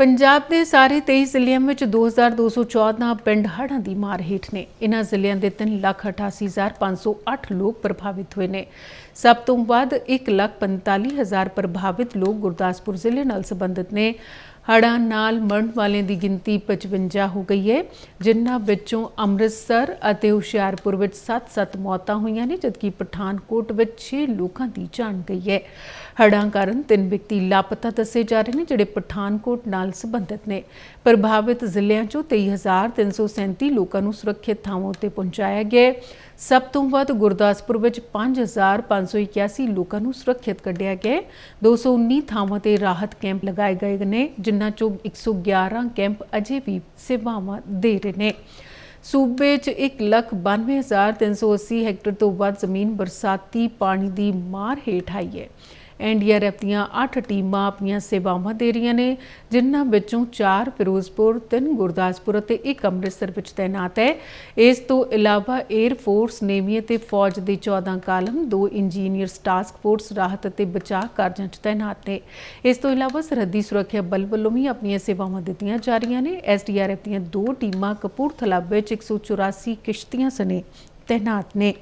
ਪੰਜਾਬ ਦੇ ਸਾਰੇ 23 ਜ਼ਿਲ੍ਹਿਆਂ ਵਿੱਚ 2214 ਪਿੰਡ ਹੜ੍ਹਾਂ ਦੀ ਮਾਰ ਹੇਠ ਨੇ। ਇਨ੍ਹਾਂ ਜ਼ਿਲ੍ਹਿਆਂ ਦੇ 388508 ਲੋਕ ਪ੍ਰਭਾਵਿਤ ਹੋਏ ਨੇ। ਸਭ ਤੋਂ ਵੱਧ 145000 ਪ੍ਰਭਾਵਿਤ ਲੋਕ ਗੁਰਦਾਸਪੁਰ ਜ਼ਿਲ੍ਹੇ ਨਾਲ ਸੰਬੰਧਿਤ ਨੇ। ਹੜ੍ਹਾਂ ਨਾਲ ਮਰਨ ਵਾਲਿਆਂ ਦੀ ਗਿਣਤੀ 55 ਹੋ ਗਈ ਹੈ, ਜਿਨ੍ਹਾਂ ਵਿੱਚੋਂ ਅੰਮ੍ਰਿਤਸਰ ਅਤੇ ਹੁਸ਼ਿਆਰਪੁਰ ਵਿੱਚ 7-7 ਮੌਤਾਂ ਹੋਈਆਂ ਨੇ, ਜਦਕਿ ਪਠਾਨਕੋਟ ਵਿੱਚ 6 ਲੋਕਾਂ ਦੀ ਜਾਨ ਗਈ ਹੈ। ਹੜ੍ਹਾਂ ਕਾਰਨ ਤਿੰਨ ਵਿਅਕਤੀ ਲਾਪਤਾ ਦੱਸੇ ਜਾ ਰਹੇ ਨੇ, ਜਿਹੜੇ ਪਠਾਨਕੋਟ ਨਾਲ ਸੰਬੰਧਿਤ ਨੇ। ਪ੍ਰਭਾਵਿਤ ਜ਼ਿਲ੍ਹਿਆਂ ਚੋਂ 23337 ਲੋਕਾਂ ਨੂੰ ਸੁਰੱਖਿਅਤ ਥਾਵਾਂ ਉੱਤੇ ਪਹੁੰਚਾਇਆ ਗਿਆ ਹੈ। ਸਭ ਤੋਂ ਵੱਧ ਗੁਰਦਾਸਪੁਰ ਵਿੱਚ 5581 ਲੋਕਾਂ ਨੂੰ ਸੁਰੱਖਿਅਤ ਕੱਢਿਆ ਗਿਆ ਹੈ। 219 ਥਾਵਾਂ ਤੇ ਰਾਹਤ ਕੈਂਪ ਲਗਾਏ ਗਏ ਨੇ, ਜਿਨ੍ਹਾਂ ਚੋਂ 111 ਕੈਂਪ ਅਜੇ ਵੀ ਸੇਵਾਵਾਂ ਦੇ ਰਹੇ ਨੇ। ਸੂਬੇ 'ਚ 192380 ਹੈਕਟਰ ਤੋਂ ਵੱਧ ਜ਼ਮੀਨ ਬਰਸਾਤੀ ਪਾਣੀ ਦੀ ਮਾਰ ਹੇਠ ਆਈ ਹੈ। ਐਨਡੀਆਰਐਫ ਦੀਆਂ 8 ਟੀਮਾਂ ਆਪਣੀਆਂ ਸੇਵਾਵਾਂ ਦੇ ਰਹੀਆਂ ਨੇ, ਜਿਨ੍ਹਾਂ ਵਿੱਚੋਂ 4 ਫਿਰੋਜ਼ਪੁਰ 3 ਗੁਰਦਾਸਪੁਰ ਅਤੇ 1 ਅੰਮ੍ਰਿਤਸਰ ਵਿੱਚ ਤਾਇਨਾਤ ਹੈ। ਇਸ ਤੋਂ ਇਲਾਵਾ 에ਅਰ ਫੋਰਸ ਨੇਵੀ ਅਤੇ ਫੌਜ ਦੇ 14 ਕਾਲਮ 2 ਇੰਜੀਨੀਅਰਸ ਟਾਸਕ ਫੋਰਸ ਰਾਹਤ ਅਤੇ ਬਚਾਅ ਕਾਰਜਾਂ 'ਚ ਤਾਇਨਾਤ ਨੇ। ਇਸ ਤੋਂ ਇਲਾਵਾ ਸਰਹੱਦੀ ਸੁਰੱਖਿਆ ਬਲ ਵੱਲੋਂ ਵੀ ਆਪਣੀਆਂ ਸੇਵਾਵਾਂ ਦਿੱਤੀਆਂ ਜਾ ਰਹੀਆਂ ਨੇ। ਐਸਡੀਆਰਐਫ ਦੀਆਂ ਦੋ ਟੀਮਾਂ ਕਪੂਰਥਲਾ ਵਿੱਚ 184 ਕਿਸ਼ਤੀਆਂ ਸਣੇ ਤਾਇਨਾਤ ਨੇ।